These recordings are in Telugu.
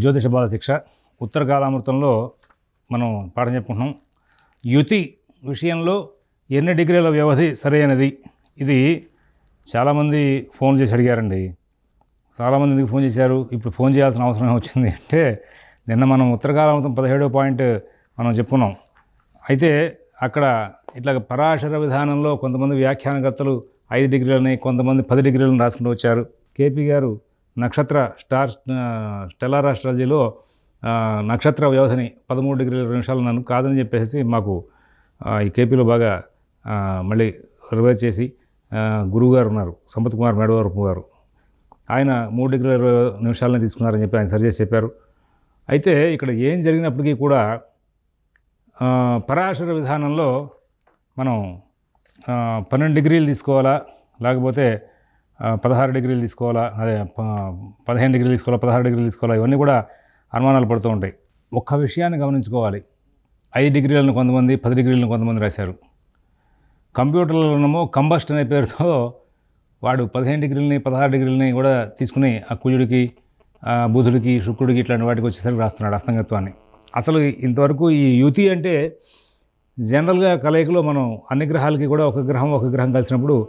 జ్యోతిష బాల శిక్ష ఉత్తర కాలామృతంలో మనం పాఠం చెప్పుకుంటున్నాం. యుతి విషయంలో ఎన్ని డిగ్రీల వ్యవధి సరైనది? ఇది చాలామంది ఫోన్ చేసి అడిగారండి. చాలామంది ఎందుకు ఫోన్ చేశారు? ఇప్పుడు ఫోన్ చేయాల్సిన అవసరం వచ్చింది అంటే నిన్న మనం ఉత్తర కాలామృతం పదిహేడో పాయింట్ మనం చెప్పుకున్నాం. అయితే అక్కడ ఇట్లా పరాశర విధానంలో కొంతమంది వ్యాఖ్యానకర్తలు ఐదు డిగ్రీలని కొంతమంది పది డిగ్రీలను రాసుకుంటూ వచ్చారు. కేపీ గారు నక్షత్ర స్టార్ స్టెల్లార్ ఆస్ట్రాలజీలో నక్షత్ర వ్యవధిని పదమూడు డిగ్రీల ఇరవై నిమిషాలు నన్ను కాదని చెప్పేసి మాకు ఈ కేపీలో బాగా మళ్ళీ రివైజ్ చేసి గురువుగారు గురువు గారు ఉన్నారు సంపత్ కుమార్ మేడవరపు గారు. ఆయన మూడు డిగ్రీల ఇరవై నిమిషాలని తీసుకున్నారని చెప్పి ఆయన సరిచేసి చెప్పారు. అయితే ఇక్కడ ఏం జరిగినప్పటికీ కూడా పరాశర విధానంలో మనం పన్నెండు డిగ్రీలు తీసుకోవాలా లేకపోతే పదహారు డిగ్రీలు తీసుకోవాలా అదే పదిహేను డిగ్రీలు తీసుకోవాలా పదహారు డిగ్రీలు తీసుకోవాలా ఇవన్నీ కూడా అనుమానాలు పడుతూ ఉంటాయి. ఒక్క విషయాన్ని గమనించుకోవాలి. ఐదు డిగ్రీలను కొంతమంది పది డిగ్రీలను కొంతమంది రాశారు. కంప్యూటర్లలోనేమో కంబస్ట్ అనే పేరుతో వాడు పదిహేను డిగ్రీలని పదహారు డిగ్రీలని కూడా తీసుకుని ఆ కుజుడికి బుధుడికి శుక్రుడికి ఇట్లాంటి వాటికి వచ్చేసరికి రాస్తున్నాడు అస్తంగత్వాన్ని. అసలు ఇంతవరకు ఈ యుతి అంటే జనరల్గా కలయికలో మనం అన్ని గ్రహాలకి కూడా ఒక గ్రహం ఒక గ్రహం కలిసినప్పుడు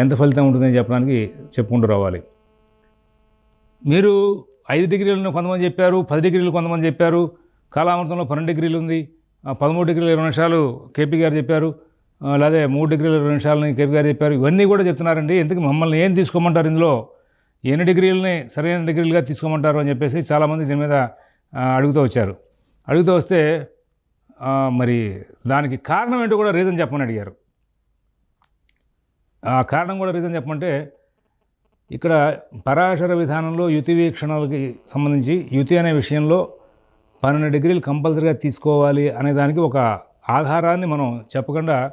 ఎంత ఫలితం ఉంటుందని చెప్పడానికి చెప్పుకుంటూ రావాలి. మీరు ఐదు డిగ్రీలను కొంతమంది చెప్పారు పది డిగ్రీలు కొంతమంది చెప్పారు కాలామృతంలో పన్నెండు డిగ్రీలు ఉంది పదమూడు డిగ్రీల ఇరవై నిమిషాలు కేపీ గారు చెప్పారు లేదా మూడు డిగ్రీలు ఇరవై నిమిషాలని కేపీ గారు చెప్పారు ఇవన్నీ కూడా చెప్తున్నారండి. ఎందుకు మమ్మల్ని ఏం తీసుకోమంటారు ఇందులో? ఎన్ని డిగ్రీలని సరైన డిగ్రీలుగా తీసుకోమంటారు అని చెప్పేసి చాలామంది దీని మీద అడుగుతూ వచ్చారు. అడుగుతూ వస్తే మరి దానికి కారణం ఏంటో కూడా రీజన్ చెప్పమని అడిగారు. ఆ కారణం కూడా రీజన్ చెప్పమంటే ఇక్కడ పరాశర విధానంలో యుతి వీక్షణలకి సంబంధించి యుతి అనే విషయంలో పన్నెండు డిగ్రీలు కంపల్సరీగా తీసుకోవాలి అనే దానికి ఒక ఆధారాన్ని మనం చెప్పకుండా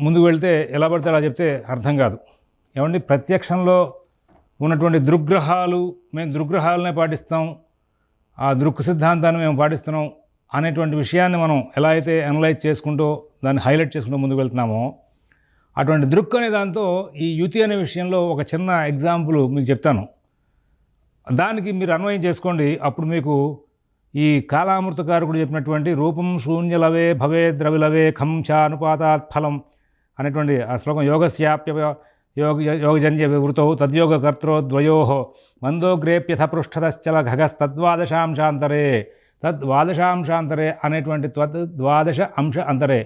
ముందుకు వెళ్తే ఎలా పడితే అలా చెప్తే అర్థం కాదు. ఏమండి? ప్రత్యక్షంలో ఉన్నటువంటి దృగ్రహాలు మేము దృగ్రహాలనే పాటిస్తాం ఆ దృక్ సిద్ధాంతాన్ని మేము పాటిస్తున్నాం అనేటువంటి విషయాన్ని మనం ఎలా అయితే అనలైజ్ చేసుకుంటూ దాన్ని హైలైట్ చేసుకుంటూ ముందుకు వెళ్తున్నామో అటువంటి దృక్ అనే దాంతో ఈ యుతి అనే విషయంలో ఒక చిన్న ఎగ్జాంపుల్ మీకు చెప్తాను. దానికి మీరు అన్వయం చేసుకోండి. అప్పుడు మీకు ఈ కాలామృతకారకుడు చెప్పినటువంటి రూపం శూన్యలవే భవే ద్రవిలవే ఖం చ ఫలం అనేటువంటి ఆ శ్లోకం యోగస్యాప్య యోగ యోగజన్య వివృతౌ తద్యోగకర్త్రో ద్వయో మందోగ్రేప్యథ పృష్ఠతశ్చల ఘగస్తద్వాదశాంశాంతరే తద్వాదశాంశాంతరే అనేటువంటి త్వద్ ద్వాదశ అంశ అంతరే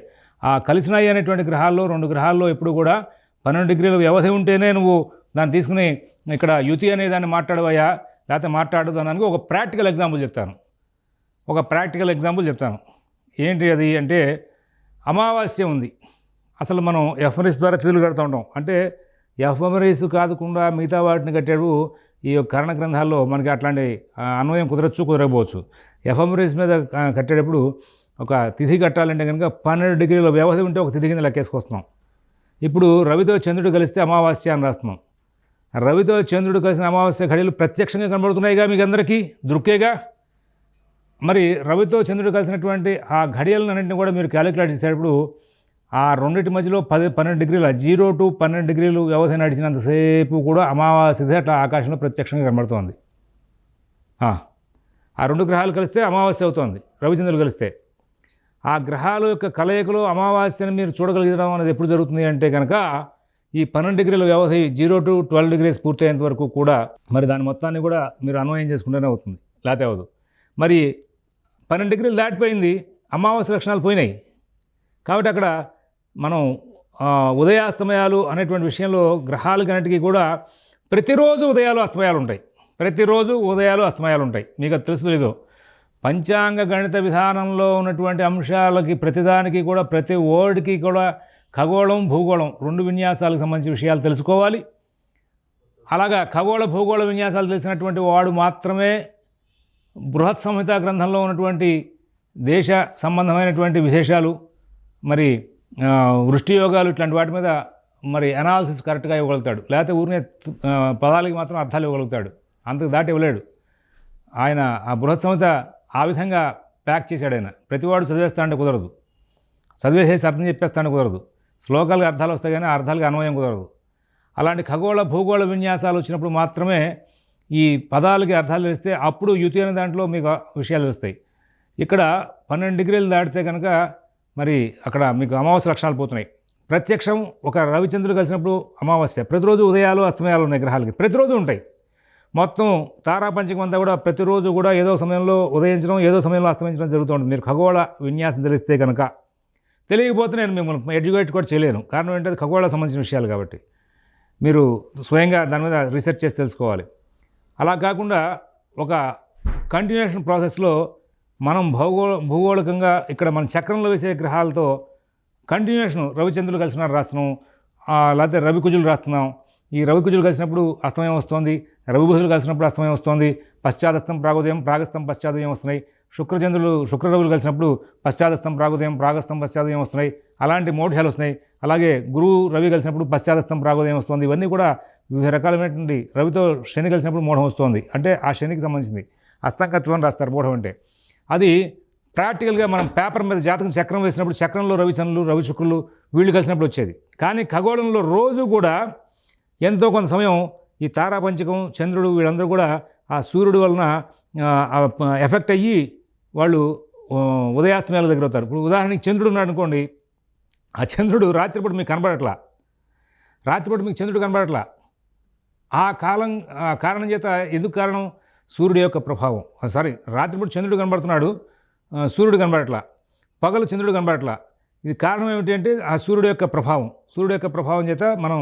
ఆ కలిసినాయి అనేటువంటి గ్రహాల్లో రెండు గ్రహాల్లో ఎప్పుడు కూడా పన్నెండు డిగ్రీల వ్యవధి ఉంటేనే నువ్వు దాన్ని తీసుకుని ఇక్కడ యుతి అనే దాన్ని మాట్లాడవయ్యా లేకపోతే మాట్లాడదు అనడానికి ఒక ప్రాక్టికల్ ఎగ్జాంపుల్ చెప్తాను. ఒక ప్రాక్టికల్ ఎగ్జాంపుల్ చెప్తాను. ఏంటి అది అంటే అమావాస్య ఉంది. అసలు మనం ఎఫ్ఎంఎస్ ద్వారా తిరుగులు కడుతూ ఉంటాం. అంటే ఎఫ్ఎంఎస్ కాకుండా మిగతా వాటిని కట్టాడు ఈ యొక్క కరణ గ్రంథాల్లో మనకి అట్లాంటి అన్వయం కుదరచ్చు కుదరకపోవచ్చు. ఎఫ్ఎంఎస్ మీద కట్టేటప్పుడు ఒక తిథి కట్టాలంటే కనుక పన్నెండు డిగ్రీల వ్యవధి ఉంటే ఒక తిథి కింద లెక్కేసుకొస్తున్నాం. ఇప్పుడు రవితో చంద్రుడు కలిస్తే అమావాస్య అని రాస్తున్నాం. రవితో చంద్రుడు కలిసిన అమావాస్య ఘడియలు ప్రత్యక్షంగా కనబడుతున్నాయిగా మీకు అందరికీ దృక్కేగా? మరి రవితో చంద్రుడు కలిసినటువంటి ఆ ఘడియలన్నింటినీ కూడా మీరు క్యాలిక్యులేట్ చేసేటప్పుడు ఆ రెండింటి మధ్యలో పది పన్నెండు డిగ్రీల జీరో టు పన్నెండు డిగ్రీలు వ్యవధి నడిచినంతసేపు కూడా అమావాస్యదే అట్లా ఆకాశంలో ప్రత్యక్షంగా కనబడుతోంది. ఆ, ఆ రెండు గ్రహాలు కలిస్తే అమావాస్య అవుతోంది రవిచంద్రులు కలిస్తే. ఆ గ్రహాల యొక్క కలయికలో అమావాస్యను మీరు చూడగలిగడం అనేది ఎప్పుడు జరుగుతుంది అంటే కనుక ఈ పన్నెండు డిగ్రీల వ్యవధి జీరో టు ట్వెల్వ్ డిగ్రీస్ పూర్తయ్యేంత వరకు కూడా మరి దాని మొత్తాన్ని కూడా మీరు అన్వయం చేసుకుంటేనే అవుతుంది. లేకపోతే అవ్వదు. మరి పన్నెండు డిగ్రీలు దాటిపోయింది అమావాస్య లక్షణాలు పోయినాయి. కాబట్టి అక్కడ మనం ఉదయాస్తమయాలు అనేటువంటి విషయంలో గ్రహాలకన్నిటికీ కూడా ప్రతిరోజు ఉదయాలు అస్తమయాలు ఉంటాయి. ప్రతిరోజు ఉదయాలు అస్తమయాలు ఉంటాయి. మీకు అది తెలుసు లేదో. పంచాంగ గణిత విధానంలో ఉన్నటువంటి అంశాలకి ప్రతిదానికి కూడా ప్రతి వర్డ్కి కూడా ఖగోళం భూగోళం రెండు విన్యాసాలకు సంబంధించిన విషయాలు తెలుసుకోవాలి. అలాగా ఖగోళ భూగోళ విన్యాసాలు తెలిసినటువంటి వాడు మాత్రమే బృహత్ సంహిత గ్రంథంలో ఉన్నటువంటి దేశ సంబంధమైనటువంటి విశేషాలు మరి వృష్టి యోగాలు ఇట్లాంటి వాటి మీద మరి అనాలిసిస్ కరెక్ట్గా ఇవ్వగలుగుతాడు. లేకపోతే ఊరినే పదాలకి మాత్రం అర్థాలు ఇవ్వగలుగుతాడు. అంతకు దాటి ఇవ్వలేడు. ఆయన ఆ బృహత్ సంహిత ఆ విధంగా ప్యాక్ చేశాడు ఆయన. ప్రతివాడు చదివేస్తాడంటే కుదరదు. చదివేసేసి అర్థం చెప్పేస్తాను కుదరదు. శ్లోకాలకు అర్థాలు వస్తాయి కానీ ఆ అర్థాలకు అన్వయం కుదరదు. అలాంటి ఖగోళ భూగోళ విన్యాసాలు వచ్చినప్పుడు మాత్రమే ఈ పదాలకి అర్థాలు తెలిస్తే అప్పుడు యుతి అనే దాంట్లో మీకు విషయాలు తెలుస్తాయి. ఇక్కడ పన్నెండు డిగ్రీలు దాటితే కనుక మరి అక్కడ మీకు అమావాస్య లక్షణాలు పోతున్నాయి. ప్రత్యక్షం ఒక రవిచంద్రుడు కలిసినప్పుడు అమావాస్య. ప్రతిరోజు ఉదయాలు అస్తమయాలు ఉన్నాయి గ్రహాలకి. ప్రతిరోజు ఉంటాయి. మొత్తం తారాపంచకం అంతా కూడా ప్రతిరోజు కూడా ఏదో సమయంలో ఉదయించడం ఏదో సమయంలో అస్తమించడం జరుగుతుంది మీరు ఖగోళ విన్యాసం తెలిస్తే కనుక తెలియకపోతే నేను మిమ్మల్ని ఎడ్యుకేట్ కూడా చేయలేను. కారణం ఏంటంటే ఖగోళ సంబంధించిన విషయాలు కాబట్టి. మీరు స్వయంగా దాని మీద రీసెర్చ్ చేసి తెలుసుకోవాలి. అలా కాకుండా ఒక కంటిన్యూషన్ ప్రాసెస్లో మనం భౌగోళ భూగోళికంగా ఇక్కడ మన చక్రంలో వేసే గ్రహాలతో కంటిన్యూషన్ రవిచంద్రులు కలిసిన రాస్తున్నాం. లేకపోతే రవికుజులు రాస్తున్నాం. ఈ రవికుజులు కలిసినప్పుడు అస్తమయం వస్తుంది. రవి బుధులు కలిసినప్పుడు అస్తమయం వస్తుంది. పశ్చాదస్తం ప్రాగోదయం ప్రాగస్తం పశ్చాదయం వస్తున్నాయి. శుక్రచంద్రులు శుక్రరవులు కలిసినప్పుడు పశ్చాదస్తం ప్రాగోదయం ప్రాగస్తం పశ్చాదయం వస్తున్నాయి. అలాంటి మోఢ్యాలు వస్తున్నాయి. అలాగే గురువు రవి కలిసినప్పుడు పశ్చాదస్తం ప్రాగోదయం వస్తుంది. ఇవన్నీ కూడా వివిధ రకాలైనటువంటి రవితో శని కలిసినప్పుడు మూఢం వస్తుంది. అంటే ఆ శనికి సంబంధించింది. అస్తంకత్వం రాస్తారు. మూఢం అంటే అది ప్రాక్టికల్గా మనం పేపర్ మీద జాతకం చక్రం వేసినప్పుడు చక్రంలో రవిచంద్రులు రవి శుక్రులు వీళ్ళు కలిసినప్పుడు వచ్చేది. కానీ ఖగోళంలో రోజు కూడా ఎంతో కొంత సమయం ఈ తారాపంచకం చంద్రుడు వీళ్ళందరూ కూడా ఆ సూర్యుడు వలన ఎఫెక్ట్ అయ్యి వాళ్ళు ఉదయాస్తమయాల దగ్గర అవుతారు. ఇప్పుడు ఉదాహరణకి చంద్రుడు ఉన్నాడు అనుకోండి. ఆ చంద్రుడు రాత్రిపూట మీకు కనబడట్లా రాత్రిపూట మీకు చంద్రుడు కనబడట్లా ఆ కాలం ఆ కారణం చేత ఎందుకు కారణం? సూర్యుడు యొక్క ప్రభావం. సారీ రాత్రిపూట చంద్రుడు కనబడుతున్నాడు సూర్యుడు కనబడట్లా. పగలు చంద్రుడు కనబడట్లా. ఇది కారణం ఏమిటి అంటే ఆ సూర్యుడు యొక్క ప్రభావం. సూర్యుడు యొక్క ప్రభావం చేత మనం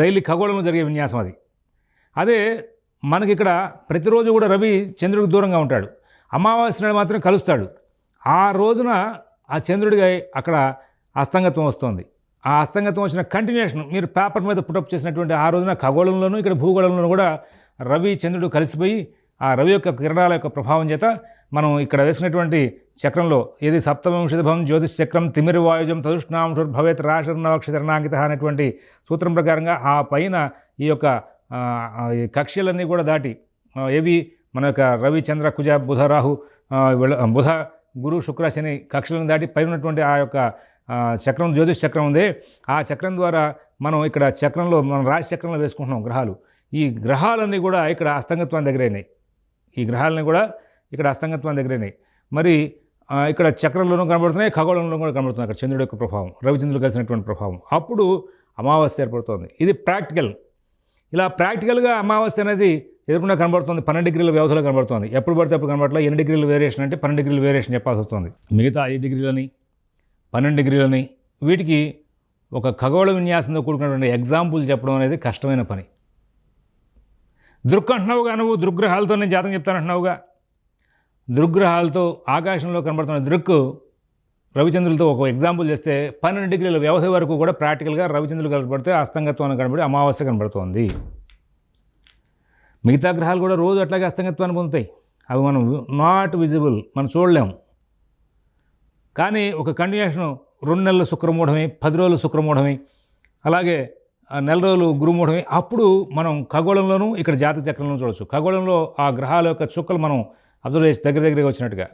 డైలీ ఖగోళంలో జరిగే విన్యాసం అది. అదే మనకి ఇక్కడ ప్రతిరోజు కూడా రవి చంద్రుడికి దూరంగా ఉంటాడు. అమావాస్య నాడు మాత్రం కలుస్తాడు. ఆ రోజున ఆ చంద్రుడికి అక్కడ అస్తంగత్వం వస్తుంది. ఆ అస్తంగత్వం వచ్చిన కంటిన్యూషన్ మీరు పేపర్ మీద పుటప్ చేసినటువంటి ఆ రోజున ఖగోళంలోనూ ఇక్కడ భూగోళంలోనూ కూడా రవి చంద్రుడు కలిసిపోయి ఆ రవి యొక్క కిరణాల యొక్క ప్రభావం చేత మనం ఇక్కడ వేసినటువంటి చక్రంలో ఏది సప్తమంశభవం జ్యోతిష్ చక్రం తిమిరివాయుజం తదుష్ణాంశుర్ భవేత్ రాశర్ణవక్షరణాంకిత అనేటువంటి సూత్రం ప్రకారంగా ఆ పైన ఈ యొక్క ఈ కక్ష్యలన్నీ కూడా దాటి ఏవి మన యొక్క రవి చంద్ర కుజ బుధ రాహు బుధ గురు శుక్ర శని కక్షలను దాటి పైన ఉన్నటువంటి ఆ యొక్క చక్రం జ్యోతిష్ చక్రం ఉంది. ఆ చక్రం ద్వారా మనం ఇక్కడ చక్రంలో మనం రాశి చక్రంలో వేసుకుంటున్నాం గ్రహాలు. ఈ గ్రహాలన్నీ కూడా ఇక్కడ అస్తంగత్వం దగ్గరైనాయి. ఈ గ్రహాలని కూడా ఇక్కడ అస్తంగత్వం దగ్గరనే మరి ఇక్కడ చక్రంలోనూ కనబడుతున్నాయి ఖగోళంలో కూడా కనబడుతుంది అక్కడ చంద్రుడు యొక్క ప్రభావం రవిచంద్రుడు కలిసినటువంటి ప్రభావం. అప్పుడు అమావాస్య ఏర్పడుతుంది. ఇది ప్రాక్టికల్. ఇలా ప్రాక్టికల్గా అమావాస్య అనేది ఎదురుకుండా కనబడుతుంది పన్నెండు డిగ్రీల వ్యవధిలో కనబడుతుంది. ఎప్పుడు పడితే అప్పుడు కనబడట్లా? ఎన్ని డిగ్రీల వేరియేషన్ అంటే పన్నెండు డిగ్రీల వేరియేషన్ చెప్పాల్సి వస్తుంది. మిగతా ఐదు డిగ్రీలని పన్నెండు డిగ్రీలని వీటికి ఒక ఖగోళ విన్యాసంతో కూడుకున్నటువంటి ఎగ్జాంపుల్ చెప్పడం అనేది కష్టమైన పని. దృక్ అంటున్నావుగా నువ్వు దృగ్గ్రహాలతో నేను జాతకం చెప్తానంటున్నావుగా. దృగ్గ్రహాలతో ఆకాశంలో కనబడుతున్న దృక్కు రవిచంద్రులతో ఒక ఎగ్జాంపుల్ చేస్తే పన్నెండు డిగ్రీల వ్యవధి వరకు కూడా ప్రాక్టికల్గా రవిచంద్రులు కనబడితే అస్తంగత్వాన్ని కనబడి అమావాస్య కనబడుతోంది. మిగతా గ్రహాలు కూడా రోజు అట్లాగే అస్తంగత్వాన్ని పొందుతాయి. అవి మనం నాట్ విజిబుల్ మనం చూడలేము కానీ ఒక కంటిన్యూషన్ రెండు నెలల శుక్రమూఢమే పది రోజులు శుక్రమూఢమే అలాగే నెల రోజులు గురుమూఢమే అప్పుడు మనం ఖగోళంలోనూ ఇక్కడ జాతక చక్రంలో చూడవచ్చు ఖగోళంలో ఆ గ్రహాల యొక్క చుక్కలు మనం అబ్జర్వ్ చేసి దగ్గర దగ్గరగా వచ్చినట్టుగా.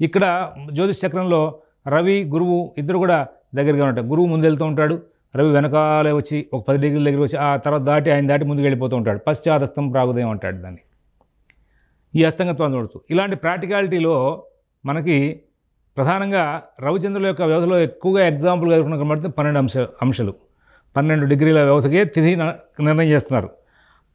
ఇక్కడ జ్యోతిష్ చక్రంలో రవి గురువు ఇద్దరు కూడా దగ్గరగా ఉంటారు గురువు ముందు వెళ్తూ ఉంటాడు రవి వెనకాలే వచ్చి ఒక పది డిగ్రీల దగ్గర వచ్చి ఆ తర్వాత దాటి ఆయన దాటి ముందుకు వెళ్ళిపోతూ ఉంటాడు. పశ్చాదస్తం ప్రాగుదయం అంటాడు దాన్ని. ఈ అస్తంగత్వాన్ని చూడొచ్చు. ఇలాంటి ప్రాక్టికాలిటీలో మనకి ప్రధానంగా రవిచంద్రుల యొక్క వ్యవధిలో ఎక్కువగా ఎగ్జాంపుల్గా ఎదుర్కొన్న కనబడుతుంది పన్నెండు అంశ అంశాలు. పన్నెండు డిగ్రీల వ్యవధికే తిథి నిర్ణయం చేస్తున్నారు.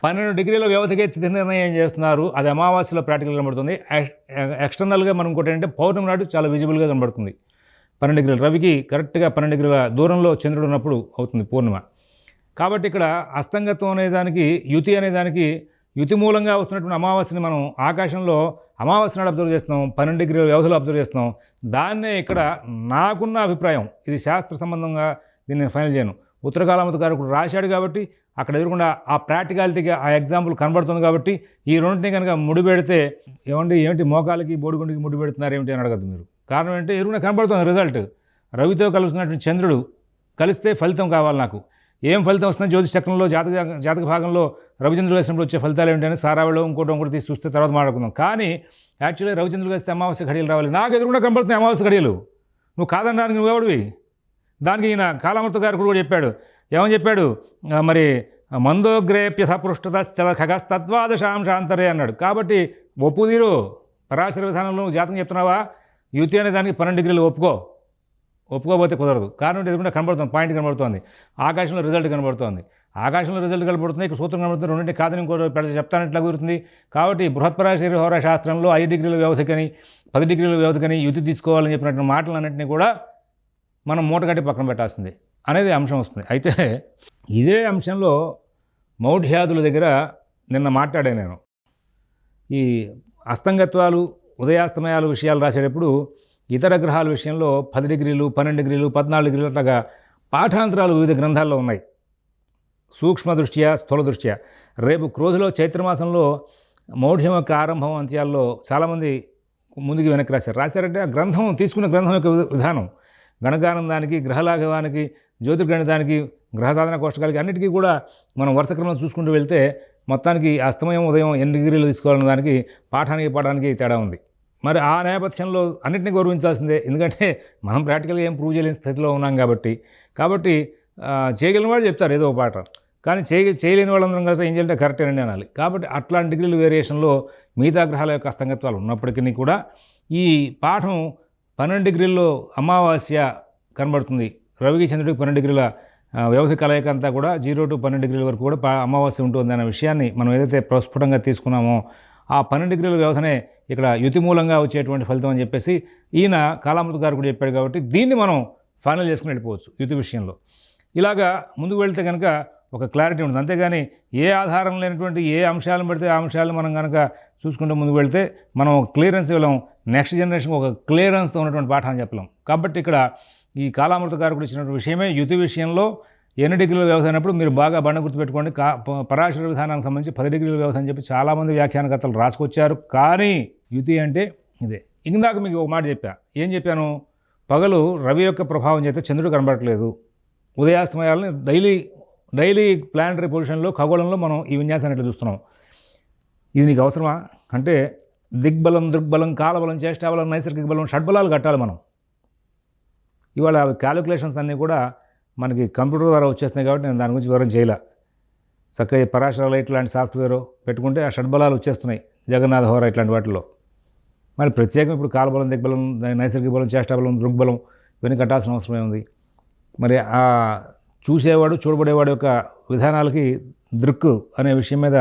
పన్నెండు డిగ్రీల వ్యవధికి తిథి నిర్ణయం చేస్తున్నారు. అది అమావాస్యలో ప్రాక్టికల్ కనబడుతుంది. ఎక్స్- ఎక్స్టర్నల్గా మనం ఇంకోటి ఏంటంటే పౌర్ణమి నాడు చాలా విజిబుల్గా కనబడుతుంది. పన్నెండు డిగ్రీల రవికి కరెక్ట్గా పన్నెండు డిగ్రీల దూరంలో చంద్రుడు ఉన్నప్పుడు అవుతుంది పూర్ణిమ. కాబట్టి ఇక్కడ అస్తంగత్వం అనే దానికి యుతి అనేదానికి యుతి మూలంగా వస్తున్నటువంటి అమావాస్యని మనం ఆకాశంలో అమావాస్య నాడు అబ్జర్వ్ చేస్తున్నాం. పన్నెండు డిగ్రీల వ్యవధిలో అబ్జర్వ్ చేస్తున్నాం. దాన్నే ఇక్కడ నాకున్న అభిప్రాయం. ఇది శాస్త్ర సంబంధంగా దీన్ని ఫైనల్ చేయను. ఉత్తరకాలమత కారకుడు రాశాడు కాబట్టి అక్కడ ఎదురుకుండా ఆ ప్రాక్టికాలిటీకి ఆ ఎగ్జాంపుల్ కనబడుతుంది కాబట్టి ఈ రెండింటిని కనుక ముడిపెడితే ఏమండి ఏమిటి మోకాలకి బోడిగుండికి ముడి పెడుతున్నారు ఏమిటి అని అడగద్దు మీరు. కారణం ఏంటంటే ఎదురుగా కనబడుతుంది రిజల్ట్ రవితో కలుస్తున్నటువంటి చంద్రుడు కలిస్తే ఫలితం కావాలి నాకు. ఏం ఫలితం వస్తుందో జ్యోతిష్ చక్రంలో జాతక జాతక భాగంలో రవిచంద్రుడు వేసినప్పుడు వచ్చే ఫలితాలు ఏంటని సారావళి ఇంకోటి ఇంకోటి తీసి చూస్తే తర్వాత మాట్లాడుకుందాం. కానీ యాక్చువల్లీ రవిచంద్రుడు వేస్తే అమావాస్య ఘడియలు రావాలి. నాకు ఎదురుకుండా కనబడుతున్నాయి అమావాస్య ఘడియలు. నువ్వు కాదనడానికి నువ్వెవడివి? దానికి ఈయన కాలామృత గారు కూడా చెప్పాడు. ఏమని చెప్పాడు? మరి మందోగ్రేప్యథ పృష్ఠతశ్చల ఖగస్తద్వాదశాంశాంతరే అన్నాడు. కాబట్టి ఒప్పుదీరు పరాశర విధానంలో నువ్వు జాతకం చెప్తున్నావా? యుతి అనే దానికి పన్నెండు డిగ్రీలు ఒప్పుకో. ఒప్పుకోకపోతే కుదరదు. కారణం ఎదురుకుండా కనబడుతుంది. పాయింట్ కనబడుతోంది. ఆకాశంలో రిజల్ట్ కనబడుతోంది. ఆకాశంలో రిజల్ట్ కనబడుతుంది ఇక్కడ సూత్రం కనబడుతుంది. రెండింటి కాదని ఇంకో పెద్ద చెప్తానట్లా కుదురుతుంది? కాబట్టి బృహత్పరాశరి హోరా శాస్త్రంలో ఐదు డిగ్రీల వ్యవధికని పది డిగ్రీల వ్యవధికని యుతి తీసుకోవాలని చెప్పినటువంటి మాటలన్నింటినీ కూడా మనం మూటగట్టి పక్కన పెట్టాల్సింది. అనేది అంశం వస్తుంది. అయితే ఇదే అంశంలో మౌఢ్యాదుల దగ్గర నిన్న మాట్లాడాను నేను. ఈ అస్తంగత్వాలు ఉదయాస్తమయాలు విషయాలు రాసేటప్పుడు ఇతర గ్రహాల విషయంలో పది డిగ్రీలు పన్నెండు డిగ్రీలు పద్నాలుగు డిగ్రీలు అట్లాగా పాఠాంతరాలు వివిధ గ్రంథాల్లో ఉన్నాయి. సూక్ష్మ దృష్ట్యా స్థూల దృష్ట్యా. రేపు క్రోధులో చైత్రమాసంలో మౌఢ్యం యొక్క ఆరంభం అంత్యాల్లో చాలామంది ముందుకు వెనక్కి రాశారు. రాశారంటే ఆ గ్రంథం తీసుకున్న గ్రంథం యొక్క విధానం. గణగానందానికి గ్రహలాఘవానికి జ్యోతిర్గణితానికి గ్రహ సాధన కోష్టకాలకి అన్నిటికీ కూడా మనం వరుస క్రమం చూసుకుంటూ వెళ్తే మొత్తానికి అస్తమయం ఉదయం ఎన్ని డిగ్రీలు తీసుకోవాలన్న దానికి పాఠానికి పాఠానికి తేడా ఉంది. మరి ఆ నేపథ్యంలో అన్నింటినీ గౌరవించాల్సిందే. ఎందుకంటే మనం ప్రాక్టికల్గా ఏం ప్రూవ్ చేయలేని స్థితిలో ఉన్నాం కాబట్టి. కాబట్టి చేయగలిగిన వాళ్ళు చెప్తారు ఏదో ఒక పాట. కానీ చేయ చేయలేని వాళ్ళందరం కలిసి ఏం చేయాలంటే కరెక్ట్ అని అనాలి. కాబట్టి అట్లాంటి డిగ్రీల వేరియేషన్లో మిగతా గ్రహాల యొక్క అస్తంగత్వాలు ఉన్నప్పటికీ కూడా ఈ పాఠం పన్నెండు డిగ్రీల్లో అమావాస్య కనబడుతుంది. రవికి చంద్రుడికి పన్నెండు డిగ్రీల వ్యవధి కలయిక అంతా కూడా జీరో టు పన్నెండు డిగ్రీల వరకు కూడా అమావాస్య ఉంటుంది అనే విషయాన్ని మనం ఏదైతే ప్రస్ఫుటంగా తీసుకున్నామో ఆ పన్నెండు డిగ్రీల వ్యవధనే ఇక్కడ యుతి మూలంగా వచ్చేటువంటి ఫలితం అని చెప్పేసి ఈయన కాలామృత గారు కూడా చెప్పాడు కాబట్టి దీన్ని మనం ఫైనల్ చేసుకుని వెళ్ళిపోవచ్చు యుతి విషయంలో. ఇలాగా ముందుకు వెళ్తే కనుక ఒక క్లారిటీ ఉంటుంది. అంతేగాని ఏ ఆధారం లేనటువంటి ఏ అంశాలను పెడితే ఆ అంశాలను మనం కనుక చూసుకుంటూ ముందుకు వెళ్తే మనం క్లియరెన్స్ ఇవ్వలేం. నెక్స్ట్ జనరేషన్ ఒక క్లియరెన్స్తో ఉన్నటువంటి పాఠాన్ని చెప్పలేం. కాబట్టి ఇక్కడ ఈ కాలామృత కారకుడు ఇచ్చినటువంటి విషయమే యుతి విషయంలో ఎన్ని డిగ్రీల వ్యవధి అయినప్పుడు మీరు బాగా బండ గుర్తుపెట్టుకోండి. కా ప- పరాశర విధానానికి సంబంధించి పది డిగ్రీల వ్యవసాయం అని చెప్పి చాలామంది వ్యాఖ్యానకర్తలు రాసుకొచ్చారు. కానీ యుతి అంటే ఇదే. ఇందాక మీకు ఒక మాట చెప్పా. ఏం చెప్పాను? పగలు రవి యొక్క ప్రభావం చేత చంద్రుడు కనబడట్లేదు. ఉదయాస్తమయాలని డైలీ డైలీ ప్లానటరీ పొజిషన్లో ఖగోళంలో మనం ఈ విన్యాసాన్ని ఇట్లా చూస్తున్నాం? ఇది నీకు అవసరమా? అంటే దిగ్బలం దృగ్బలం కాలబలం చేష్టాబలం నైసర్గిక బలం షడ్బలాలు కట్టాలి మనం. ఇవాళ క్యాలిక్యులేషన్స్ అన్నీ కూడా మనకి కంప్యూటర్ ద్వారా వచ్చేస్తున్నాయి కాబట్టి నేను దాని గురించి వివరం చేయలే. చక్కగా ఈ పరాశర లైట్ లాంటి సాఫ్ట్వేర్ పెట్టుకుంటే ఆ షడ్బలాలు వచ్చేస్తున్నాయి. జగన్నాథ హోర ఇట్లాంటి వాటిలో. మరి ప్రత్యేకం ఇప్పుడు కాలబలం దిగ్బలం నైసర్గిక బలం చేష్టాబలం దృగ్బలం ఇవన్నీ కట్టాల్సిన అవసరం ఏముంది? మరి ఆ చూసేవాడు చూడబడేవాడు యొక్క విధానాలకి దృక్ అనే విషయం మీద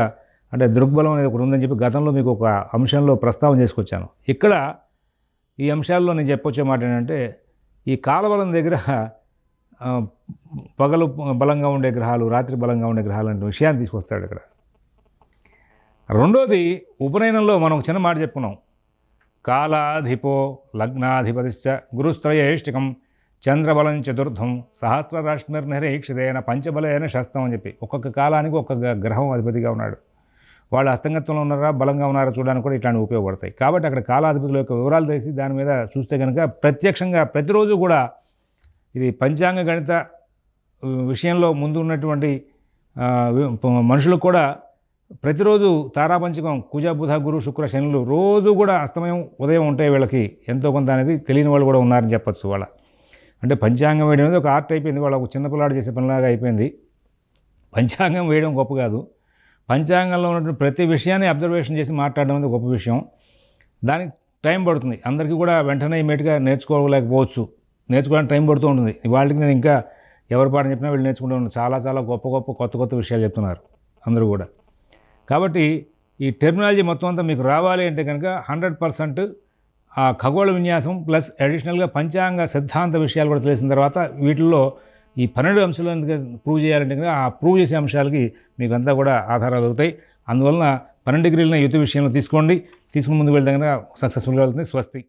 అంటే దృగ్బలం అనేది ఒకటి ఉందని చెప్పి గతంలో మీకు ఒక అంశంలో ప్రస్తావన చేసుకొచ్చాను. ఇక్కడ ఈ అంశాల్లో నేను చెప్పొచ్చే మాట ఏంటంటే ఈ కాలబలం దగ్గర పగలు బలంగా ఉండే గ్రహాలు రాత్రి బలంగా ఉండే గ్రహాలు అనే విషయాన్ని తీసుకొస్తాడు ఇక్కడ. రెండోది ఉపనయనంలో మనం ఒక చిన్న మాట చెప్పుకున్నాం. కాలాధిపో లగ్నాధిపతిశ్చ గురుస్త్రయేష్టికం చంద్రబలం చతుర్థం సహస్రరాష్ట్రనిరీక్షితైన పంచబలైన శస్తం అని చెప్పి ఒక్కొక్క కాలానికి ఒక్కొక్క గ్రహం అధిపతిగా ఉన్నాడు. వాళ్ళు అస్తంగత్వంలో ఉన్నారా బలంగా ఉన్నారా చూడడానికి కూడా ఇట్లాంటివి ఉపయోగపడతాయి. కాబట్టి అక్కడ కాలాధిపతుల యొక్క వివరాలు తెలిసి దాని మీద చూస్తే కనుక ప్రత్యక్షంగా ప్రతిరోజు కూడా ఇది పంచాంగ గణిత విషయంలో ముందు ఉన్నటువంటి మనుషులకు కూడా ప్రతిరోజు తారాపంచకం కుజ బుధ గురు శుక్ర శనులు రోజు కూడా అస్తమయం ఉదయం ఉంటాయి వీళ్ళకి ఎంతో కొంత అనేది తెలియని వాళ్ళు కూడా ఉన్నారని చెప్పచ్చు వాళ్ళ. అంటే పంచాంగం వేయడం అనేది ఒక ఆర్ట్ అయిపోయింది. వాళ్ళ ఒక చిన్నపిల్లాడు చేసే పనిలాగా అయిపోయింది. పంచాంగం వేయడం గొప్ప కాదు. పంచాంగంలో ఉన్నటువంటి ప్రతి విషయాన్ని అబ్జర్వేషన్ చేసి మాట్లాడడం అనేది గొప్ప విషయం. దానికి టైం పడుతుంది. అందరికీ కూడా వెంటనే ఇమీడియట్గా నేర్చుకోలేకపోవచ్చు. నేర్చుకోవడానికి టైం పడుతూ ఉంటుంది. ఇవాళకి నేను ఇంకా ఎవరి పాఠం చెప్పినా వీళ్ళు నేర్చుకుంటూ ఉన్నాను చాలా చాలా గొప్ప గొప్ప కొత్త కొత్త విషయాలు చెప్తున్నారు అందరూ కూడా. కాబట్టి ఈ టెర్మినాలజీ మొత్తం అంతా మీకు రావాలి అంటే కనుక హండ్రెడ్ పర్సెంట్ ఆ ఖగోళ విన్యాసం ప్లస్ అడిషనల్గా పంచాంగ సిద్ధాంత విషయాలు కూడా తెలిసిన తర్వాత వీటిల్లో ఈ పన్నెండు అంశాలను ప్రూవ్ చేయాలంటే కనుక ఆ ప్రూవ్ చేసే అంశాలకి మీకు అంతా కూడా ఆధారాలు అవుతాయి అందువలన పన్నెండు డిగ్రీల యుద్ధ విషయంలో తీసుకోండి. తీసుకుని ముందుకు వెళ్తే కనుక సక్సెస్ఫుల్గా వెళ్తుంది. స్వస్తి.